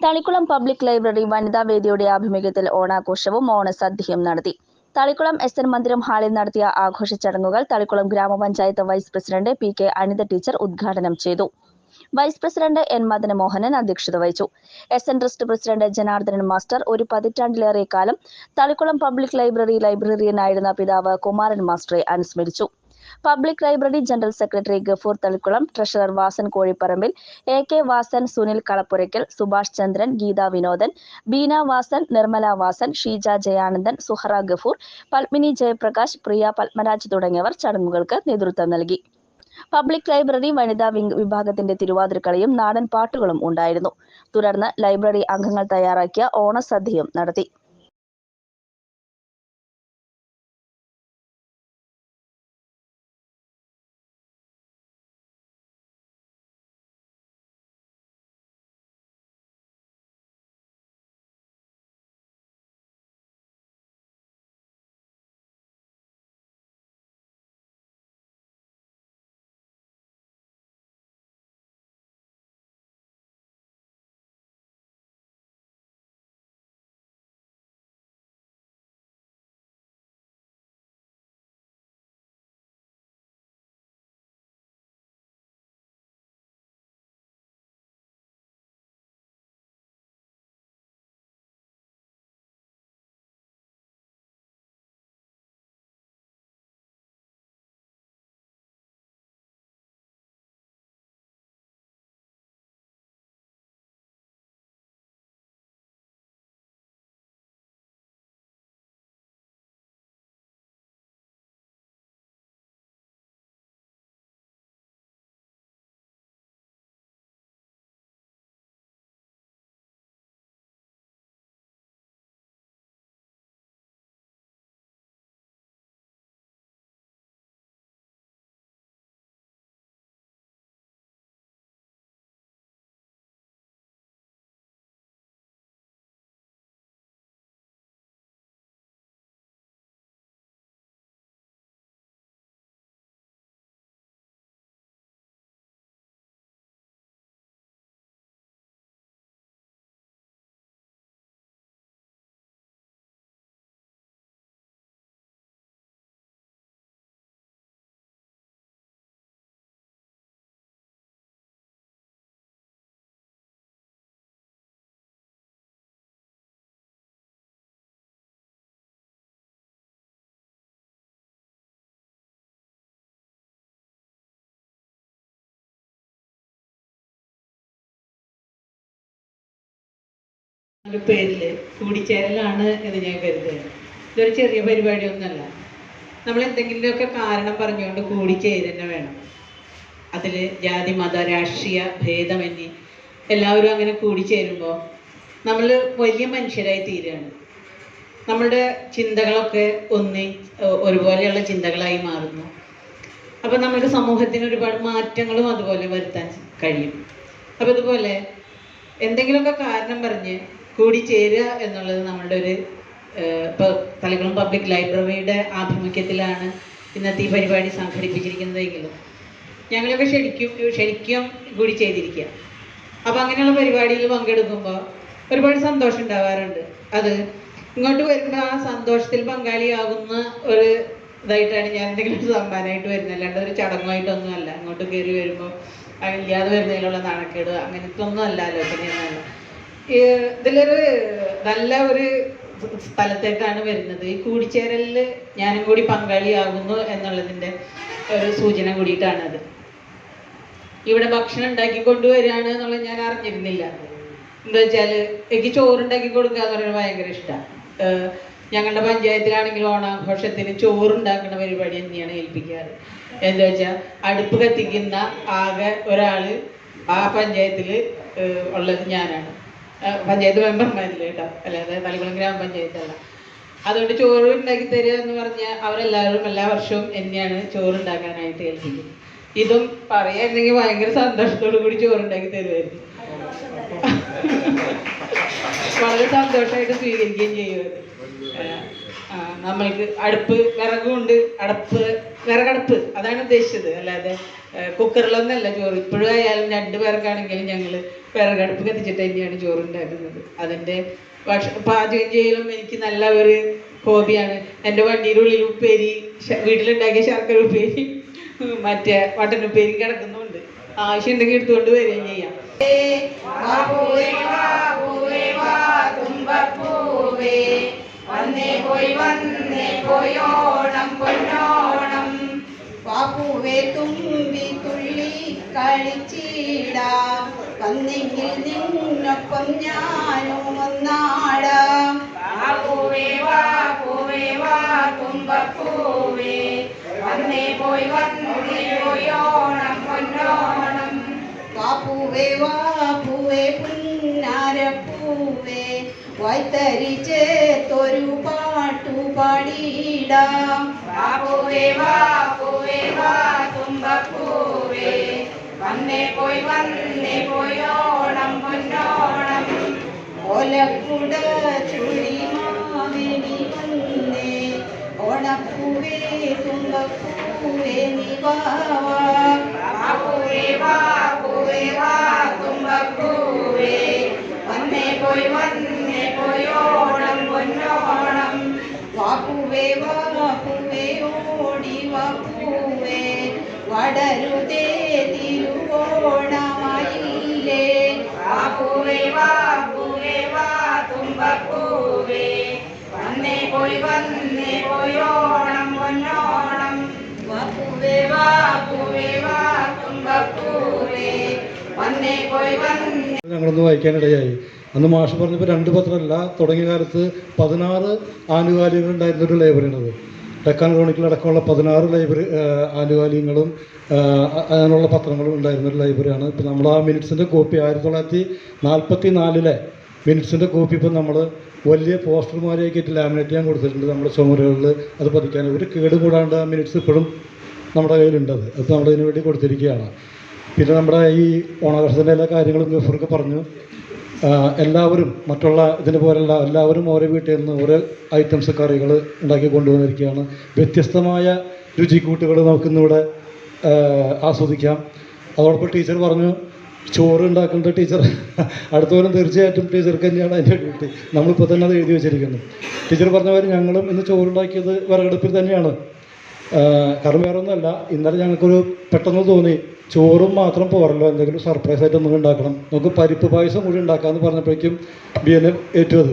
Thalikkulam public library വനിതാ വേദിയുടെ ആഭിമുഖ്യത്തിൽ ഓണാഘോഷവും ഓണസദ്യയും നടത്തി. തളിക്കുളം എസ് എൻ മന്ദിരം ഹാളിൽ നടത്തിയ ആഘോഷ ചടങ്ങുകൾ തളിക്കുളം ഗ്രാമപഞ്ചായത്ത് vice president P K Anitha teacher ഉദ്ഘാടനം ചെയ്തു. വൈസ് പ്രസിഡന്റ് എൻ മദനമോഹനൻ അധ്യക്ഷത വഹിച്ചു. S N trust president Janardhanan master ഒരു പതിറ്റാണ്ടിലേറെ കാലം തളിക്കുളം പബ്ലിക് ലൈബ്രറി ലൈബ്രറിയനായിരുന്ന പിതാവ് കുമാരൻ മാസ്റ്ററെ അനുസ്മരിച്ചു. Public library general secretary Gafoor Thalikkulam treasurer Vasan Kozhipparambil A K Vasan Sunil Kalappurakkal Subhash Chandran Geetha Vinodan Beena Vasan Nirmala Vasan Sheeja Jayanandan Suhara Gafoor Padmini Jayaprakash Priya Padmaraj തുടങ്ങിയവർ ചടങ്ങുകൾക്ക് നേതൃത്വം നൽകി. പബ്ലിക് ലൈബ്രറി വനിതാ വിഭാഗത്തിന്റെ തിരുവാതിരക്കളിയും നാടൻ പാട്ടുകളും ഉണ്ടായിരുന്നു. തുടർന്ന് ലൈബ്രറി അംഗങ്ങൾ തയ്യാറാക്കിയ ഓണസദ്യയും നടത്തി. ഒരു പേരിൽ കൂടിച്ചേരലാണ് എന്ന് ഞാൻ കരുതുകയാണ്. ഇതൊരു ചെറിയ പരിപാടിയൊന്നുമല്ല. നമ്മൾ എന്തെങ്കിലുമൊക്കെ കാരണം പറഞ്ഞുകൊണ്ട് കൂടിച്ചേരന്നെ വേണം. അതിൽ ജാതി മത രാഷ്ട്രീയ ഭേദമന്യേ എല്ലാവരും അങ്ങനെ കൂടിച്ചേരുമ്പോൾ നമ്മൾ വലിയ മനുഷ്യരായി തീരുകയാണ്. നമ്മളുടെ ചിന്തകളൊക്കെ ഒന്നി ഒരുപോലെയുള്ള ചിന്തകളായി മാറുന്നു. അപ്പോൾ നമുക്ക് സമൂഹത്തിന് ഒരുപാട് മാറ്റങ്ങളും അതുപോലെ വരുത്താൻ കഴിയും. അപ്പോൾ ഇതുപോലെ എന്തെങ്കിലുമൊക്കെ കാരണം പറഞ്ഞ് കൂടി ചേരുക എന്നുള്ളത് നമ്മളുടെ ഒരു ഇപ്പോൾ തളിക്കുളം പബ്ലിക് ലൈബ്രറിയുടെ ആഭിമുഖ്യത്തിലാണ് ഇന്നത്തെ ഈ പരിപാടി സംഘടിപ്പിച്ചിരിക്കുന്നതെങ്കിലും. ഞങ്ങളൊക്കെ ശരിക്കും ശരിക്കും കൂടി ചെയ്തിരിക്കുക. അപ്പോൾ അങ്ങനെയുള്ള പരിപാടിയിൽ പങ്കെടുക്കുമ്പോൾ ഒരുപാട് സന്തോഷം ഉണ്ടാവാറുണ്ട്. അത് ഇങ്ങോട്ട് വരുമ്പോൾ ആ സന്തോഷത്തിൽ പങ്കാളിയാകുന്ന ഒരു ഇതായിട്ടാണ് ഞാൻ എന്തെങ്കിലും സമ്മാനമായിട്ട് വരുന്നത്. അല്ലാണ്ട് ഒരു ചടങ്ങുമായിട്ടൊന്നും അല്ല ഇങ്ങോട്ട് കയറി വരുമ്പോൾ ഇല്ലാതെ വരുന്നതിലുള്ള നാണക്കേട് അങ്ങനത്തെ ഒന്നും അല്ല ആലോചനയൊന്നുമല്ല. ഇതിലൊരു നല്ല ഒരു സ്ഥലത്തേക്കാണ് വരുന്നത്. ഈ കൂടിച്ചേരലിൽ ഞാനും കൂടി പങ്കാളിയാകുന്നു എന്നുള്ളതിന്റെ ഒരു സൂചന കൂടിയിട്ടാണത്. ഇവിടെ ഭക്ഷണം ഉണ്ടാക്കി കൊണ്ടുവരികയാണ് എന്നുള്ളത് ഞാൻ അറിഞ്ഞിരുന്നില്ല. എന്താ വെച്ചാൽ എനിക്ക് ചോറുണ്ടാക്കി കൊടുക്കുക എന്ന് പറയുന്നത് ഭയങ്കര ഇഷ്ടമാണ് ഞങ്ങളുടെ പഞ്ചായത്തിലാണെങ്കിൽ ഓണാഘോഷത്തിന് ചോറുണ്ടാക്കുന്ന പരിപാടി തന്നെയാണ് ഏൽപ്പിക്കാറ്. എന്താ വെച്ചാൽ അടുപ്പ് കത്തിക്കുന്ന ആകെ ഒരാൾ ആ പഞ്ചായത്തിൽ ഉള്ളത് ഞാനാണ്. പഞ്ചായത്ത് മെമ്പർമാരിൽ കേട്ടോ? അല്ലാതെ തളിക്കുളം ഗ്രാമപഞ്ചായത്തല്ല. അതുകൊണ്ട് ചോറ് ഉണ്ടാക്കി തരിക എന്ന് പറഞ്ഞാൽ അവരെല്ലാവരും എല്ലാ വർഷവും എന്നെയാണ് ചോറ് ഉണ്ടാക്കാനായിട്ട് ഏൽപ്പിക്കുന്നത്. ഇതും പറയായിരുന്നെങ്കിൽ ഭയങ്കര സന്തോഷത്തോടു കൂടി ചോറുണ്ടാക്കി തരുമായിരുന്നു വളരെ സന്തോഷമായിട്ട് സ്വീകരിക്കുകയും ചെയ്യുമായിരുന്നു നമ്മൾക്ക് അടുപ്പ് വിറകുണ്ട് അടപ്പ് വിറകടപ്പ്. അതാണ് ഉദ്ദേശിച്ചത്. അല്ലാതെ കുക്കറിലൊന്നല്ല ചോറ്. ഇപ്പോഴും ആയാലും രണ്ട് പേർക്കാണെങ്കിലും ഞങ്ങൾ വിറകടുപ്പ് കത്തിച്ചിട്ട് തന്നെയാണ് ചോറ് ഉണ്ടാക്കുന്നത് അതിന്റെ ഭക്ഷ പാചകം ചെയ്യലും എനിക്ക് നല്ല ഒരു ഹോബിയാണ്. എന്റെ വണ്ടിയുടെ ഉള്ളിൽ ഉപ്പേരി വീട്ടിലുണ്ടാക്കിയ ശർക്കര ഉപ്പേരി മറ്റേ വട്ടൻ ഉപ്പേരി കിടക്കുന്നുണ്ട്. ആവശ്യമുണ്ടെങ്കിൽ എടുത്തുകൊണ്ട് വരികയും ചെയ്യാം. വന്നേ പോയി വന്നേ പോയോണം പൊന്നോണം ബാബുവേ തുമ്പി തുള്ളി കളിച്ചിടാം. വന്നെങ്കിൽ നിന്നൊപ്പം ഞാനും ഒന്നാടാം. വാ പൂവേ വാ തുമ്പപ്പൂവേ. വന്നേ പോയി വന്നേ പോയോണം പൊന്നോണം. വാപ്പൂവേ പൂവേ പുന്നാരപ്പൂവേ. വൈത്തരിച്ചേത്തൊരു പാട്ടു പാടിയിടാം വാപ്പൂവേ വാ തുമ്പപ്പൂവേ. വന്നേ പോയി വന്നേ പോയോണം പൊന്നോണം. ഓലക്കുട ചുഴി മാവേലി വന്നേ. ഓണപ്പൂവേ തുമ്പപ്പൂവേ നിവാവാ ബാപ്പൂവേ ബാപ്പൂവേ വാ തുമ്പപ്പൂവേ. വന്നേ പോയി വന്നേ വടരുതേ തിരുവോണമായില്ലേ? വാപ്പുവേ വാപ്പുവേ വാ തുമ്പപ്പൂവേ. വന്നേ പോയി വന്നേ പോയോണം പൊന്നോണം. വാപ്പുവേ വാപ്പുവേ വാ തുമ്പപ്പൂവേ. വന്നേ പോയി വന്നേ. ഞങ്ങളൊന്ന് വായിക്കാനിടയായി. അന്ന് മാഷ് പറഞ്ഞപ്പോൾ രണ്ട് പത്രമല്ല തുടങ്ങിയ കാലത്ത് പതിനാറ് ഒരു ലൈബ്രറിയാണത് ഡെക്കാൻ ക്രോണിക്കിൾ അടക്കമുള്ള പതിനാറ് ലൈബ്രറി ആനുകാലികങ്ങളും അങ്ങനെയുള്ള പത്രങ്ങളും ഉണ്ടായിരുന്ന ഒരു ലൈബ്രറിയാണ്. ഇപ്പം നമ്മൾ ആ മിനിറ്റ്സിന്റെ കോപ്പി ആയിരത്തി തൊള്ളായിരത്തി നാൽപ്പത്തി നാലിലെ മിനിറ്റ്സിന്റെ കോപ്പി ഇപ്പം നമ്മൾ വലിയ പോസ്റ്റർമാരെയൊക്കെ ലാമിനേറ്റ് ചെയ്യാൻ കൊടുത്തിട്ടുണ്ട് നമ്മുടെ ചുമരുകളിൽ. അത് പതിക്കാൻ ഒരു കേട് കൂടാണ്ട് ആ മിനിറ്റ്സ് ഇപ്പോഴും നമ്മുടെ കയ്യിലുണ്ട് അത്. അത് വേണ്ടി കൊടുത്തിരിക്കുകയാണ്. പിന്നെ നമ്മുടെ ഈ ഓണാഘോഷത്തിന്റെ എല്ലാ കാര്യങ്ങളും ഗഫൂർക്ക് പറഞ്ഞു. എല്ലാവരും മറ്റുള്ള ഇതിന് പോലുള്ള എല്ലാവരും ഓരോ വീട്ടിൽ നിന്ന് ഓരോ ഐറ്റംസ് കറികൾ ഉണ്ടാക്കി കൊണ്ടുവന്നിരിക്കുകയാണ്. വ്യത്യസ്തമായ രുചിക്കൂട്ടുകൾ നമുക്കിന്നിവിടെ ആസ്വദിക്കാം. അതോടൊപ്പം ടീച്ചർ പറഞ്ഞു ചോറ് ഉണ്ടാക്കേണ്ട ടീച്ചർ അടുത്ത കൊല്ലം തീർച്ചയായിട്ടും ടീച്ചർക്ക് തന്നെയാണ് അതിന്റെ ഡ്യൂട്ടി. നമ്മളിപ്പോൾ തന്നെ അത് എഴുതി വെച്ചിരിക്കുന്നു. ടീച്ചർ പറഞ്ഞ പോലെ ഞങ്ങളും ഇന്ന് ചോറുണ്ടാക്കിയത് വിറകടുപ്പിൽ തന്നെയാണ്. കാരണം വേറെ ഒന്നുമല്ല ഇന്നലെ ഞങ്ങൾക്കൊരു പെട്ടെന്ന് തോന്നി ചോറും മാത്രം പോരല്ലോ എന്തെങ്കിലും സർപ്രൈസ് ആയിട്ട് നമുക്ക് ഉണ്ടാക്കണം. നമുക്ക് പരിപ്പ് പായസം കൂടി ഉണ്ടാക്കാമെന്ന് പറഞ്ഞപ്പോഴേക്കും ബി എൻ ഏറ്റു അത്.